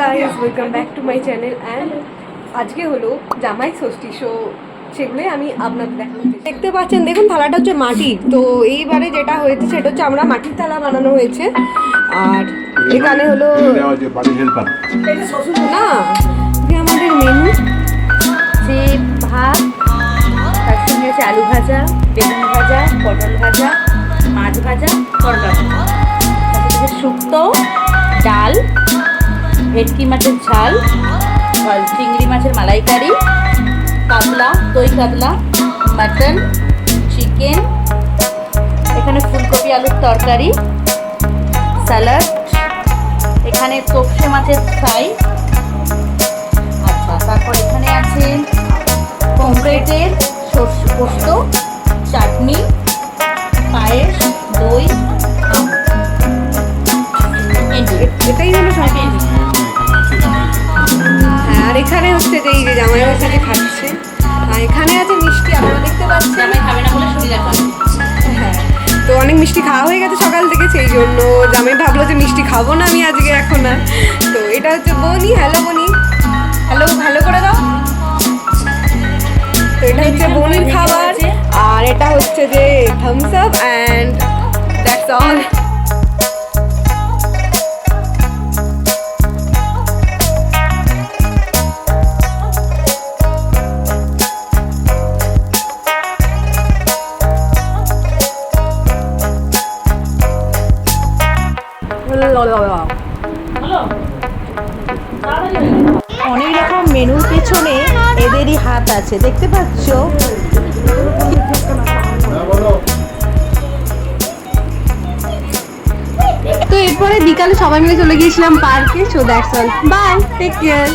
Guys welcome back to my channel and আজকে হলো জামাই ষষ্ঠী শো সেগুলোই আমি আপনাদের দেখাতে পাচ্ছেন, দেখুন থালাটা হচ্ছে মাটির তো এইবারে যেটা হয়েছে সেটা হচ্ছে আমরা মাটির থালা বানানো হয়েছে। আর এখানে হলো না আমাদের মেনু যে ভাত, তার সঙ্গে আছে আলু ভাজা, বেগুন ভাজা, পটল ভাজা, মাছ ভাজা, করলা ভাজা। তারপর শুক্তো ভেটকি মাছের ঝাল চিংড়ি মাছের মালাইকারি, কাতলা, দই কাতলা, মাটন, চিকেন, এখানে ফুলকপি, আলুর তরকারি, স্যালাড, এখানে তোপসে মাছের ফ্রাই। আচ্ছা তারপর এখানে আছে পমফ্রেটের সর্ষে পোস্ত, চাটনি এখানে যে এই যে জামাই হচ্ছে যে খাচ্ছে। আর এখানে আছে মিষ্টি আপনারা দেখতে পাচ্ছেন। জামাই খাবে না বলে শরীর রাখা হ্যাঁ তো অনেক মিষ্টি খাওয়া হয়ে গেছে সকাল থেকে সেই জন্য জামাই ভাবলো যে মিষ্টি খাব না আমি আজকে এখন আর। তো এটা হচ্ছে বনি হ্যালো বনি। হ্যালো ভালো করে দাও। তো এটা হচ্ছে বনির খাবার আর এটা হচ্ছে যে Thums Up and that's all অনেক রকম মেনুর পেছনে এদেরই হাত আছে, দেখতে পাচ্ছ? তো এরপরে বিকালে সবাই মিলে চলে গিয়েছিলাম পার্কে so that's all bye take care